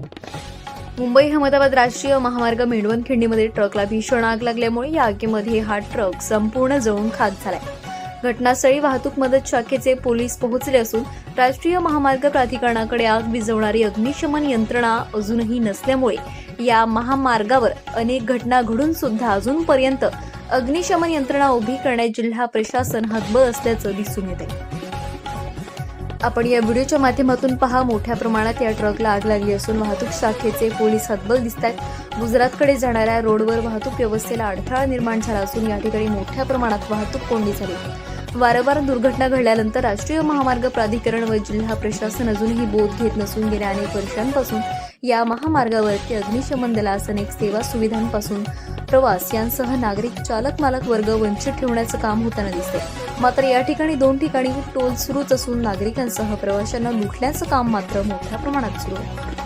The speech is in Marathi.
मुंबई अहमदाबाद राष्ट्रीय महामार्ग मेंढवन खिंडीमध्ये ट्रकला भीषण आग लागल्यामुळे या आगीमध्ये हा ट्रक संपूर्ण जळून खाक झालाय. घटनास्थळी वाहतूक मदत शाखेचे पोलीस पोहोचले असून राष्ट्रीय महामार्ग प्राधिकरणाकडे आग विझवणारी अग्निशमन यंत्रणा अजूनही नसल्यामुळे या महामार्गावर अनेक घटना घडून सुद्धा अजूनपर्यंत अग्निशमन यंत्रणा उभी करण्यात जिल्हा प्रशासन हतबल असल्याचं दिसून येत आहे आपण या व्हिडिओच्या माध्यमातून पहा मोठ्या प्रमाणात या ट्रकला आग लागली असून वाहतूक शाखेचे पोलीस हतबल दिसत आहेत गुजरातकडे जाणाऱ्या रोडवर वाहतूक व्यवस्थेला अडथळा निर्माण झाला असून या ठिकाणी मोठ्या प्रमाणात वाहतूक कोंडी झाली. वारंवार दुर्घटना घडल्यानंतर राष्ट्रीय महामार्ग प्राधिकरण व जिल्हा प्रशासन अजूनही बोध घेत नसून गेल्या अनेक वर्षांपासून या महामार्गावरती अग्निशमन दलास अनेक सेवा सुविधांपासून प्रवास यांसह नागरिक चालक मालक वर्ग वंचित ठेवण्याचं काम होताना दिसते मात्र या ठिकाणी दोन ठिकाणी टोल सुरूच असून नागरिकांसह प्रवाशांना लुटण्याचं काम मात्र मोठ्या प्रमाणात सुरू आहे.